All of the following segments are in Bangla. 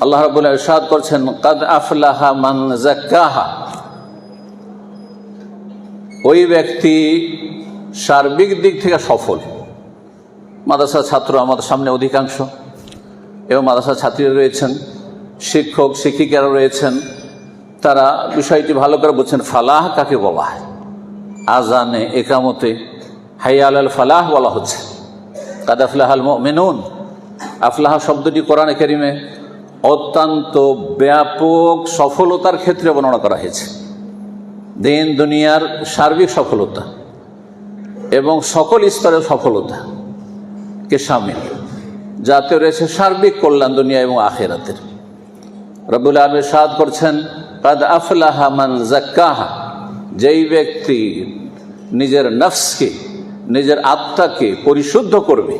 আল্লাহ রাবুল ইরশাদ করছেন, কাদ আফলাহা মান জাক্কাহা ওই ব্যক্তি সার্বিক দিক থেকে সফল। মাদ্রাসা ছাত্র আমাদের সামনে অধিকাংশ। এবং মাদ্রাসা ছাত্রীরা রয়েছেন, শিক্ষক, শিক্ষিকারা রয়েছেন। তারা বিষয়টি ভালো করে বলছেন ফালাহ কাকে বলা হয়? আজানে, একামতে হাইয়াল আল ফালাহ বলা হচ্ছে। কাদ আফলাহ আল মেনুন আফলাহা শব্দটি কোরআনে কারিমে অত্যন্ত ব্যাপক সফলতার ক্ষেত্রে বর্ণনা করা হয়েছে। দিন, দুনিয়ার সার্বিক সফলতা এবং সকল স্তরের সফলতা কে সামিল। যাতে রয়েছে সার্বিক কল্যাণ দুনিয়া এবং আখেরাতের। রবুল আলম সাদ করছেন, কাদ আফলাহা মান জাক্কাহা যেই ব্যক্তি নিজের নফসকে, নিজের আত্মাকে পরিশুদ্ধ করবে,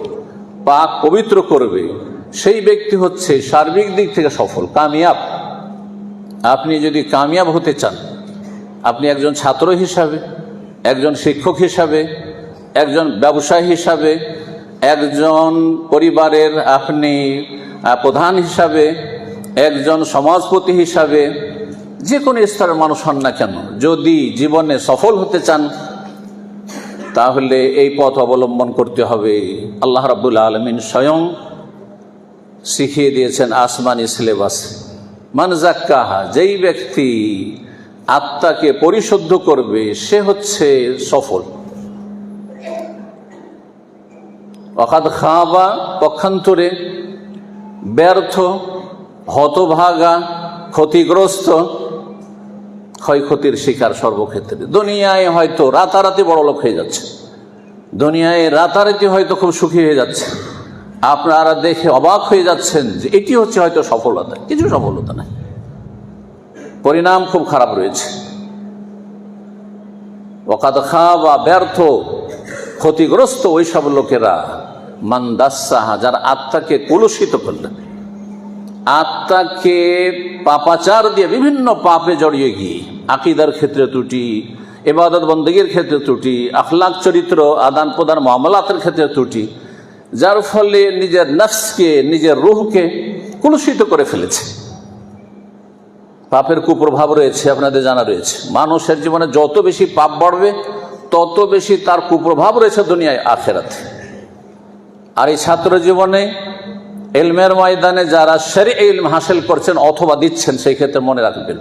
পাক পবিত্র করবে সেই ব্যক্তি হচ্ছে সার্বিক দিক থেকে সফল, কামিয়াব। আপনি যদি কামিয়াব হতে চান, আপনি একজন ছাত্র হিসাবে, একজন শিক্ষক হিসাবে, একজন ব্যবসায়ী হিসাবে, একজন পরিবারের আপনি প্রধান হিসাবে, একজন সমাজপতি হিসাবে, যে কোনো স্তরের মানুষ হন না কেন, যদি জীবনে সফল হতে চান, তাহলে এই পথ অবলম্বন করতে হবে। আল্লাহ রাবুল আলমিন স্বয়ং শিখিয়ে দিয়েছেন আসমানি সিলেবাস। মানজাক্কাহা যেই ব্যক্তি আত্মাকে পরিশুদ্ধ করবে, সে হচ্ছে সফল। অকাদ খাওয়া পক্ষান্তরে ব্যর্থ, হতভাগা, ক্ষতিগ্রস্ত, ক্ষয়ক্ষতির শিকার সর্বক্ষেত্রে। দুনিয়ায় হয়তো রাতারাতি বড় লোক হয়ে যাচ্ছে। দুনিয়ায় রাতারাতি হয়তো খুব সুখী হয়ে যাচ্ছে। আপনারা দেখে অবাক হয়ে যাচ্ছেন যে এটি হচ্ছে হয়তো সফলতা। কিছু সফলতা নাই। পরিণাম খুব খারাপ রয়েছে। ওকাদ খা বা ব্যর্থ, ক্ষতিগ্রস্ত ওই সব লোকেরা মান্দাসাহা যার আত্মাকে কলুষিত করলেন। আত্মাকে পাপাচার দিয়ে বিভিন্ন পাপে জড়িয়ে গিয়ে, আকিদার ক্ষেত্রে ত্রুটি এবাদত বন্দীর ক্ষেত্রে ত্রুটি আখলাক চরিত্র আদান প্রদান মামলাতের ক্ষেত্রে ত্রুটি যার ফলে নিজের নফসকে, নিজের রুহকে কলুষিত করে ফেলেছে। পাপের কুপ্রভাব রয়েছে, আপনাদের জানা রয়েছে। মানুষের জীবনে যত বেশি পাপ বাড়বে, তত বেশি তার কুপ্রভাব রয়েছে দুনিয়ায়, আখেরাতে। আর এই ছাত্র জীবনে এলমের ময়দানে যারা সেরে ইলম হাসিল করছেন অথবা দিচ্ছেন, সেই ক্ষেত্রে মনে রাখবেন,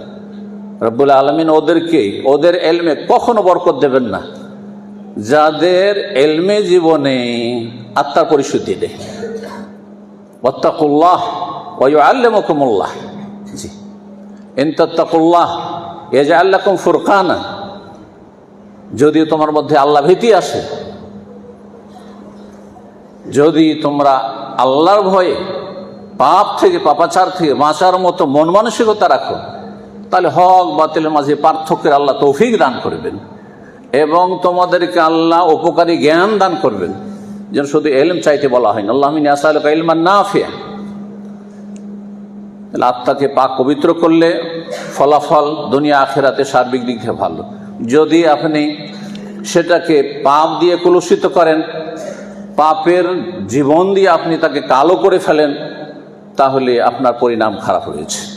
রব্বুল আলমিন ওদেরকে, ওদের এলমে কখনো বরকত দেবেন না। যাদের এলমে জীবনে আত্মার পরিশুদ্ধি দেয়। ওত্তাকুল্লাহ ওয়ু আল্লামকুমুল্লাহ জি। ইনতাত্তাকুল্লাহ এজা আল্লাকুম ফুরকানা। যদি তোমার মধ্যে আল্লাহ ভীতি আসে, যদি তোমরা আল্লাহর ভয়ে পাপ থেকে, পাপাচার থেকে বাঁচার মতো মন মানসিকতা রাখো, তাহলে হক বাতিলের মাঝে পার্থক্যের আল্লাহ তৌফিক দান করবেন। এবং তোমাদেরকে আল্লাহ উপকারী জ্ঞান দান করবেন। যেন শুধু এলম চাইতে বলা হয়নি আল্লাহ আসালকা না ফিয়া তাহলে আত্মাকে পাক পবিত্র করলে ফলাফল দুনিয়া আখেরাতে সার্বিক দিক থেকে ভালো। যদি আপনি সেটাকে পাপ দিয়ে কলুষিত করেন, পাপের জীবন দিয়ে আপনি তাকে কালো করে ফেলেন, তাহলে আপনার পরিণাম খারাপ হয়েছে।